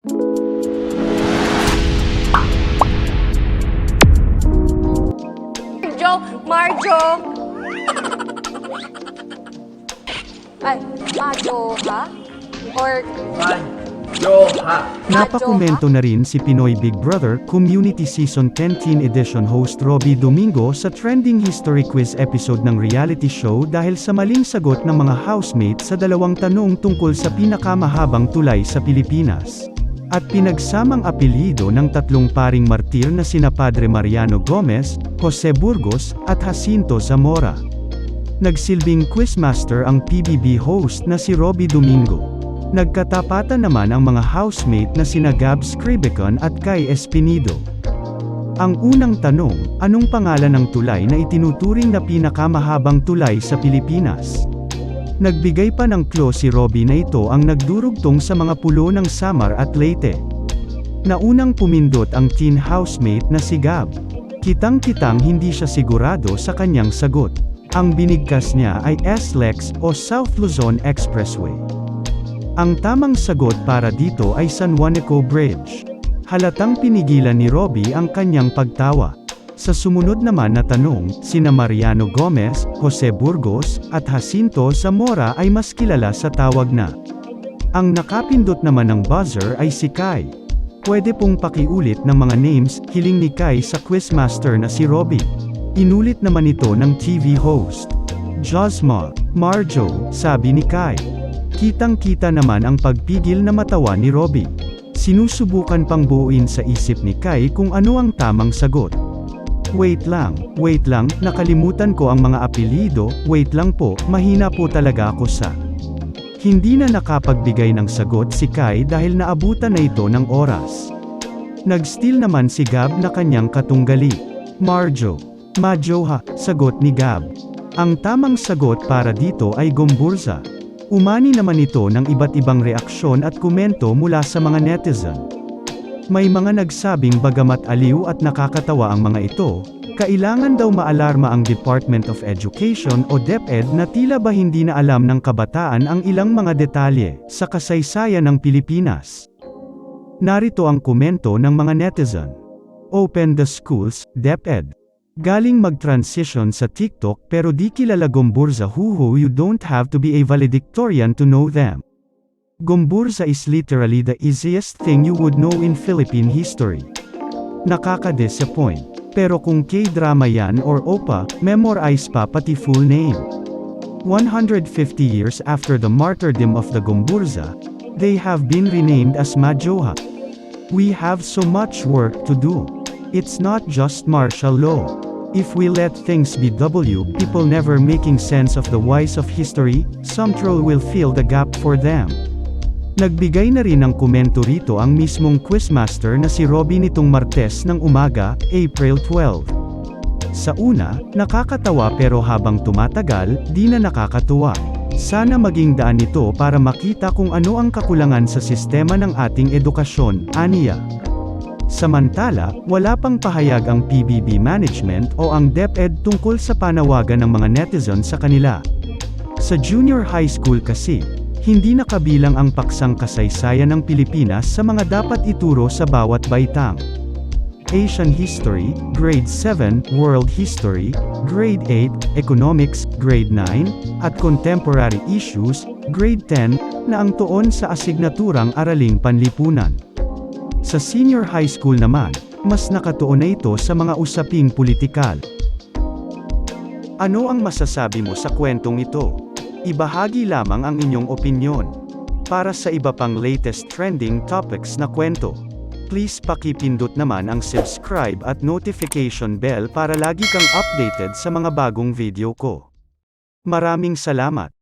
Marjo, Marjo. Ay, Majo, ha? Or, Joha. Napakomento na rin si Pinoy Big Brother Community Season 10 Teen Edition host Robbie Domingo sa trending history quiz episode ng reality show dahil sa maling sagot ng mga housemate sa dalawang tanong tungkol sa pinakamahabang tulay sa Pilipinas. At pinagsamang apelyido ng tatlong paring martir na sina Padre Mariano Gomez, Jose Burgos, at Jacinto Zamora. Nagsilbing quizmaster ang PBB host na si Robbie Domingo. Nagkatapatan naman ang mga housemate na sina Gab Scribicon at Kai Espinido. Ang unang tanong, anong pangalan ng tulay na itinuturing na pinakamahabang tulay sa Pilipinas? Nagbigay pa ng clue si Robbie na ito ang nagdurugtong sa mga pulo ng Samar at Leyte. Naunang pumindot ang teen housemate na si Gab. Kitang-kitang hindi siya sigurado sa kanyang sagot. Ang binigkas niya ay SLEX o South Luzon Expressway. Ang tamang sagot para dito ay San Juanico Bridge. Halatang pinigilan ni Robbie ang kanyang pagtawa. Sa sumunod naman na tanong, sina Mariano Gomez, Jose Burgos, at Jacinto Zamora ay mas kilala sa tawag na. Ang nakapindot naman ng buzzer ay si Kai. Pwede pong pakiulit ng mga names, hiling ni Kai sa quizmaster na si Robbie. Inulit naman ito ng TV host. Josma, Marjo, sabi ni Kai. Kitang-kita naman ang pagpigil na matawa ni Robbie. Sinusubukan pang buuin sa isip ni Kai kung ano ang tamang sagot. Wait lang, wait lang, nakalimutan ko ang mga apelido, wait lang po, mahina po talaga ako sa. Hindi na nakapagbigay ng sagot si Kai dahil naabutan na ito ng oras. Nag-steal naman si Gab na kanyang katunggali. Marjo. Majoha, sagot ni Gab. Ang tamang sagot para dito ay Gomburza. Umani naman ito ng iba't ibang reaksyon at komento mula sa mga netizen. May mga nagsabing bagamat aliw at nakakatawa ang mga ito, kailangan daw maalarma ang Department of Education o DepEd na tila ba hindi na alam ng kabataan ang ilang mga detalye sa kasaysayan ng Pilipinas. Narito ang komento ng mga netizen. Open the schools, DepEd. Galing mag-transition sa TikTok pero di kilala Gomburza huhu you don't have to be a valedictorian to know them. Gomburza is literally the easiest thing you would know in Philippine history. Nakaka-disappoint. Pero kung K-drama yan or OPA, memorize pa pati full name. 150 years after the martyrdom of the Gomburza, they have been renamed as Majoha. We have so much work to do. It's not just martial law. If we let things be W, people never making sense of the whys of history, some troll will fill the gap for them. Nagbigay na rin ng komento rito ang mismong quizmaster na si Robby nitong Martes ng umaga, April 12. Sa una, nakakatawa pero habang tumatagal, di na nakakatuwa. Sana maging daan ito para makita kung ano ang kakulangan sa sistema ng ating edukasyon, aniya. Samantala, wala pang pahayag ang PBB management o ang DepEd tungkol sa panawagan ng mga netizen sa kanila. Sa junior high school kasi, hindi nakabilang ang paksang kasaysayan ng Pilipinas sa mga dapat ituro sa bawat baitang. Asian History, Grade 7, World History, Grade 8, Economics, Grade 9, at Contemporary Issues, Grade 10, na ang tuon sa asignaturang araling panlipunan. Sa senior high school naman, mas nakatuon na ito sa mga usaping politikal. Ano ang masasabi mo sa kwentong ito? Ibahagi lamang ang inyong opinyon. Para sa iba pang latest trending topics na kwento, please pakipindot naman ang subscribe at notification bell para lagi kang updated sa mga bagong video ko. Maraming salamat!